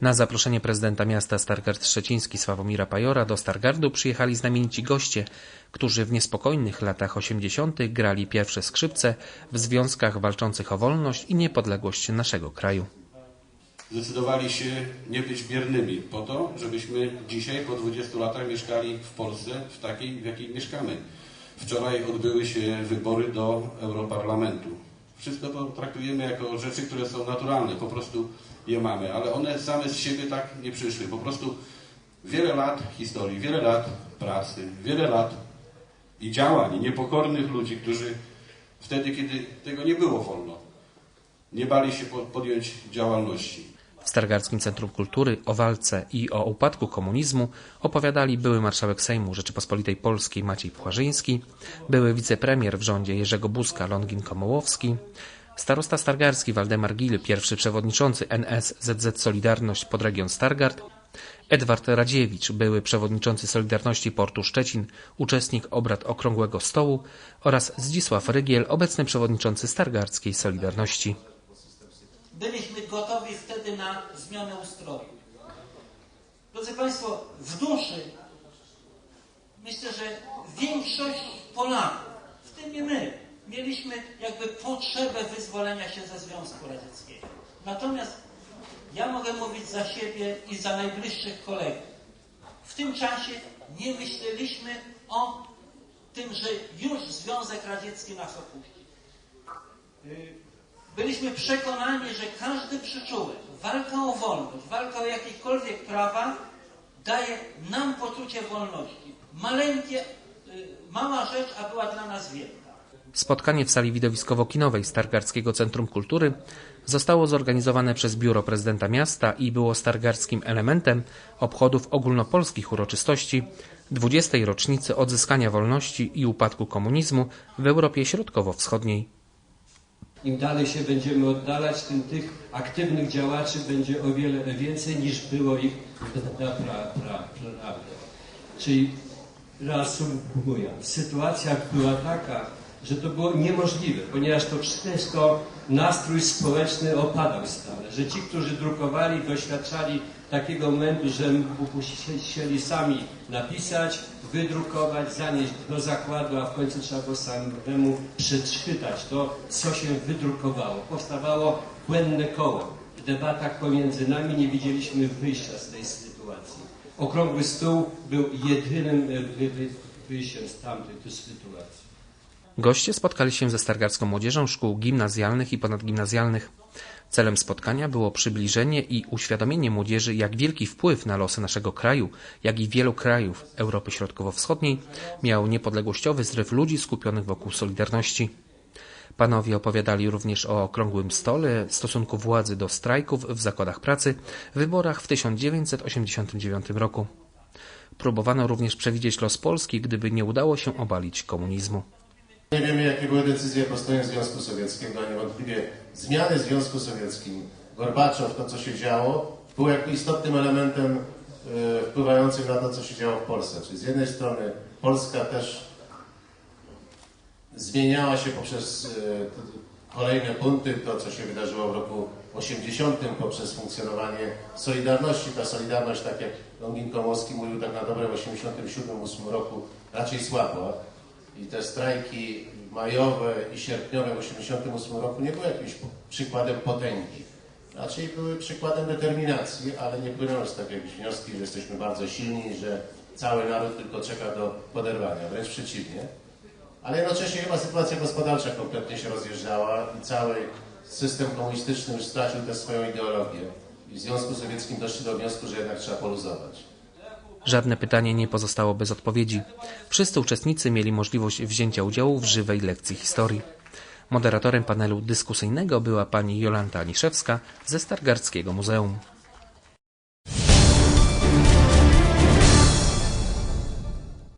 Na zaproszenie prezydenta miasta Stargard Szczeciński Sławomira Pajora do Stargardu przyjechali znamienici goście, którzy w niespokojnych latach 80. grali pierwsze skrzypce w związkach walczących o wolność i niepodległość naszego kraju. Zdecydowali się nie być biernymi po to, żebyśmy dzisiaj po 20 latach mieszkali w Polsce w takiej, w jakiej mieszkamy. Wczoraj odbyły się wybory do Europarlamentu. Wszystko to traktujemy jako rzeczy, które są naturalne, po prostu je mamy, ale one same z siebie tak nie przyszły. Po prostu wiele lat historii, wiele lat pracy, wiele lat i działań niepokornych ludzi, którzy wtedy, kiedy tego nie było wolno, nie bali się po- podjąć działalności. W Stargardzkim Centrum Kultury o walce i o upadku komunizmu opowiadali były marszałek Sejmu Rzeczypospolitej Polskiej Maciej Płażyński, były wicepremier w rządzie Jerzego Buzka Longin Komołowski, starosta stargardzki Waldemar Gil, pierwszy przewodniczący NSZZ Solidarność Podregion Stargard, Edward Radziewicz, były przewodniczący Solidarności Portu Szczecin, uczestnik obrad Okrągłego Stołu oraz Zdzisław Rygiel, obecny przewodniczący Stargardzkiej Solidarności. Byliśmy gotowi wtedy na zmianę ustroju. Drodzy Państwo, w duszy myślę, że większość Polaków, w tym i my, mieliśmy jakby potrzebę wyzwolenia się ze Związku Radzieckiego. Natomiast ja mogę mówić za siebie i za najbliższych kolegów. W tym czasie nie myśleliśmy o tym, że już Związek Radziecki nas opuści. Byliśmy przekonani, że każdy przyczółek, walka o wolność, walka o jakiekolwiek prawa daje nam poczucie wolności. Maleńkie, y, mała rzecz, a była dla nas wielka. Spotkanie w sali widowiskowo-kinowej Stargardzkiego Centrum Kultury zostało zorganizowane przez Biuro Prezydenta Miasta i było stargardzkim elementem obchodów ogólnopolskich uroczystości 20. rocznicy odzyskania wolności i upadku komunizmu w Europie Środkowo-Wschodniej. Im dalej się będziemy oddalać, tym tych aktywnych działaczy będzie o wiele więcej niż było ich naprawdę. Czyli reasumując, sytuacja była taka, że to było niemożliwe, ponieważ to wszystko nastrój społeczny opadał stale, że ci, którzy drukowali, doświadczali takiego momentu, że musieli sami napisać, wydrukować, zanieść do zakładu, a w końcu trzeba było samemu przeczytać to, co się wydrukowało. Powstawało błędne koło. W debatach pomiędzy nami nie widzieliśmy wyjścia z tej sytuacji. Okrągły stół był jedynym wy- wy- wyjściem z tamtej tej sytuacji. Goście spotkali się ze stargardzką młodzieżą szkół gimnazjalnych i ponadgimnazjalnych. Celem spotkania było przybliżenie i uświadomienie młodzieży, jak wielki wpływ na losy naszego kraju, jak i wielu krajów Europy Środkowo-Wschodniej miał niepodległościowy zryw ludzi skupionych wokół Solidarności. Panowie opowiadali również o okrągłym stole, stosunku władzy do strajków w zakładach pracy, wyborach w 1989 roku. Próbowano również przewidzieć los Polski, gdyby nie udało się obalić komunizmu. Nie wiemy, jakie były decyzje po stronie Związku Sowieckiego, a niewątpliwie zmiany w Związku Sowieckim, Gorbaczow, to co się działo, był jakby istotnym elementem e, wpływającym na to, co się działo w Polsce. Czyli z jednej strony Polska też zmieniała się poprzez e, kolejne punkty, to co się wydarzyło w roku 80, poprzez funkcjonowanie Solidarności. Ta Solidarność, tak jak Longin Komorski mówił, tak na dobre w 87-8 roku raczej słabła. I te strajki majowe i sierpniowe w 1988 roku nie były jakimś przykładem potęgi. Raczej były przykładem determinacji, ale nie płynęły z tak jakieś wnioski, że jesteśmy bardzo silni, że cały naród tylko czeka do poderwania. Wręcz przeciwnie. Ale jednocześnie chyba sytuacja gospodarcza kompletnie się rozjeżdżała i cały system komunistyczny już stracił tę swoją ideologię. I w Związku Sowieckim doszli do wniosku, że jednak trzeba poluzować. Żadne pytanie nie pozostało bez odpowiedzi. Wszyscy uczestnicy mieli możliwość wzięcia udziału w żywej lekcji historii. Moderatorem panelu dyskusyjnego była pani Jolanta Aniszewska ze Stargardzkiego Muzeum.